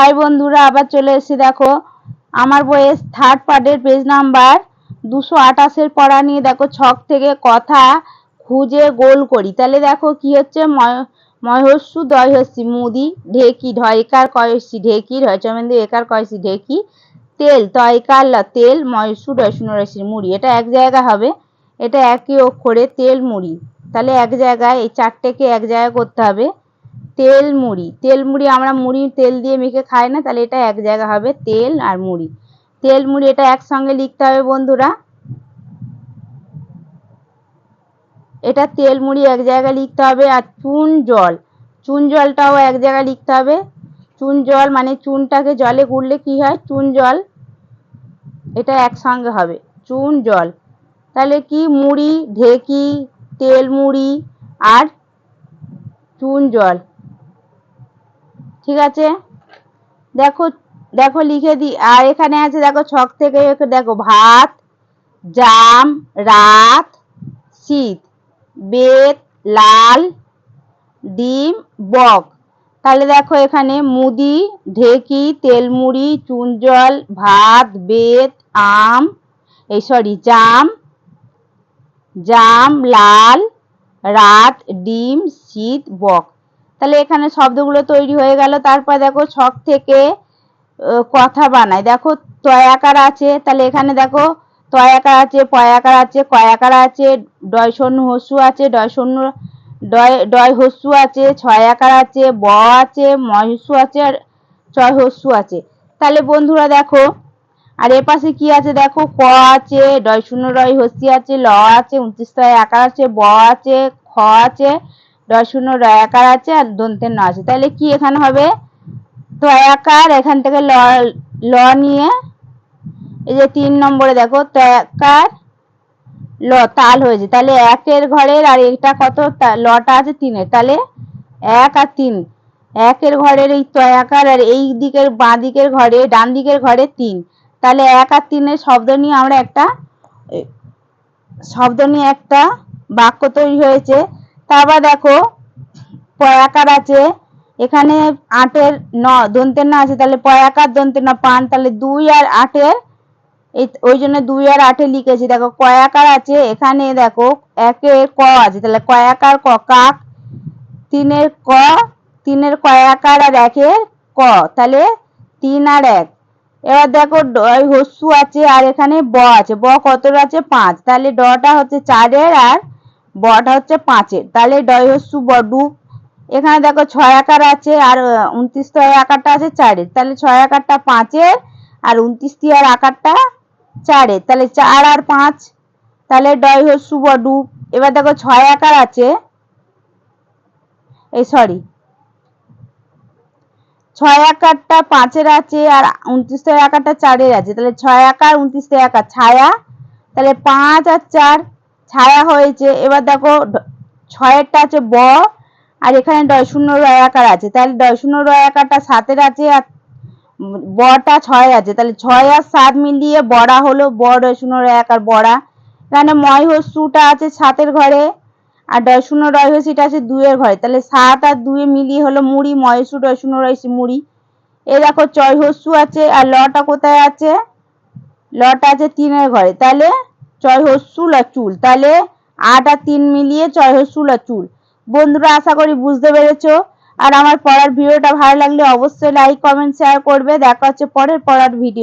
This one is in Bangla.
হাই বন্ধুরা, আবার চলে এসেছি, দেখো। আমার বইয়ের থার্ড পার্টের পেজ নাম্বার দুশো আঠাশের পড়া নিয়ে, দেখো, ছক থেকে কথা খুঁজে গোল করি। তাহলে দেখো কি হচ্ছে ময়হস্যু দয়হস্যি মুদি, ঢেকি ঢয়কার কয়সি, ঢেকি ঢয়চমেন্দি একার, কয়সি, ঢেকি, তেল, তয়কার তেল ময়সু ডয়সু নরসি মুড়ি। এটা এক জায়গা হবে, এটা একই অক্ষরে তেল মুড়ি। তাহলে এক জায়গায়, এই চারটেকে এক জায়গায় করতে হবে। তেল মুড়ি। তেল মুড়ি আমরা মুড়ি তেল দিয়ে মেখে খাই না, তাহলে এটা এক জায়গা হবে তেল আর মুড়ি। তেল মুড়ি এটা একসঙ্গে লিখতে হবে বন্ধুরা। এটা তেল মুড়ি এক জায়গায় লিখতে হবে আর চুন জল। চুন জলটাও এক জায়গায় লিখতে হবে। চুন জল মানে চুনটাকে জলে গুললে কি হয়? চুন জল এটা একসঙ্গে হবে। চুন জল। তাহলে কি? মুড়ি, ঢেকি, তেল মুড়ি আর চুন জল। ঠিক আছে? দেখো দেখো লিখে দিই আর এখানে আছে, দেখো ছক থেকে দেখো ভাত, জাম, রাত, শীত, বেত, লাল, ডিম, বক। তাহলে দেখো এখানে মুদি, ঢেকি, তেলমুড়ি চুন জল ভাত, বেত, আম, এই সরি জাম জাম, লাল, রাত, ডিম, শীত, বক। তাহলে এখানে শব্দগুলো তৈরি হয়ে গেল। তারপর দেখো ছক থেকে কথা বানায়। দেখো তয়াকার আছে, তাহলে এখানে দেখো তয়াকার আছে পয়াকার আছে কয়াকার আছে, ডয় শূন্য হসু আছে, ডয় শূন্য, ডয় ডয় হস্যু আছে, ছয় আকার আছে, ব আছে মহস্যু আছে, আর ছয় হস্যু আছে। তাহলে বন্ধুরা দেখো, আর এ পাশে কি আছে দেখো? ক আছে, ডয় শূন্য, ডয় হস্যি আছে, ল আছে, উনত্রিশ তয় আকার আছে, ব আছে, খ আছে ডয় শূন্য ডয় আছে আর দন্তের ন আছে। তাহলে কি এখানে হবে? তয়াকার এখান থেকে ল ল নিয়ে, এই যে তিন নম্বরে দেখো তয়াকার ল, তাল হয়েছে। তাহলে একের ঘরের আর এটা কত? লটা আছে তিনের। তাহলে এক আর তিন। একের ঘরের এই তয়াকার আর এই দিকের বাঁ দিকের ঘরে, ডান দিকের ঘরে তিন। তাহলে এক আর তিনের শব্দ নিয়ে আমরা একটা শব্দ নিয়ে একটা বাক্য তৈরি হয়েছে। তারপর দেখো, পয়াকার আছে, এখানে আটের ন, দন্তের না আছে, তাহলে পয়াকার দন্তের না, পান, তাহলে দুই আর আটের ওই জন্য দুই আর আটে লিখেছি। দেখো, কয়াকার আছে, এখানে দেখো, একের ক আছে, তাহলে কয়াকার ক, কাক, তিনের ক, তিনের কয়াকার আর একের ক, তাহলে তিন আর এক। এবার দেখো হস্যু আছে, আর এখানে ব আছে, ব কত আছে? পাঁচ। তাহলে ডটা হচ্ছে চারের আর বটা হচ্ছে পাঁচের তাহলে ডয় হস্যু ব ডুব এখানে দেখো ছয় আকার আছে আর উনত্রিশ আকারটা আছে চারের। তাহলে ছয় আকারটা পাঁচের আর উনত্রিশ আর আকারটা চারের তাহলে চার আর পাঁচ, তাহলে ডয় হস্যু ব ডুব এবার দেখো ছয় আকার আছে। এই সরি ছয় আকারটা পাঁচের আছে আর উনত্রিশ আকারটা চারের আছে। তাহলে ছয় আকার উনত্রিশ আকার। ছায়া, তাহলে পাঁচ আর চার। ছায়া হয়েছে। এবার দেখো ছয়েরটা আছে ব, আর এখানে ডয় শূন্য রয় আকার আছে। তাহলে ডয় শূন্য রয় আকারটা সাতের আছে আর বটা ছয় আছে। তাহলে ছয় আর সাত মিলিয়ে বড়া হলো বড় শূন্য রয় আকার বড়া। এখানে ময় আছে সাতের ঘরে, আর ডয় শূন্য রয় আছে দুইয়ের ঘরে। তাহলে সাত আর দুয়ে মিলিয়ে হলো মুড়ি ময়সু ডয় শূন্য রয়সি মুড়ি। এ দেখো চয় হস্যু আছে, আর লটা কোথায় আছে? লটা আছে তিনের ঘরে। তাহলে চয় হস্যু আর চুল। তাহলে আট আর তিন মিলিয়ে চয় হস্যু আর চুল। বন্ধুরা, আশা করি বুঝতে পেরেছ। আর আমার পড়ার ভিডিওটা ভালো লাগলে অবশ্যই লাইক কমেন্ট শেয়ার করবে। দেখা হচ্ছে পরের পড়ার ভিডিও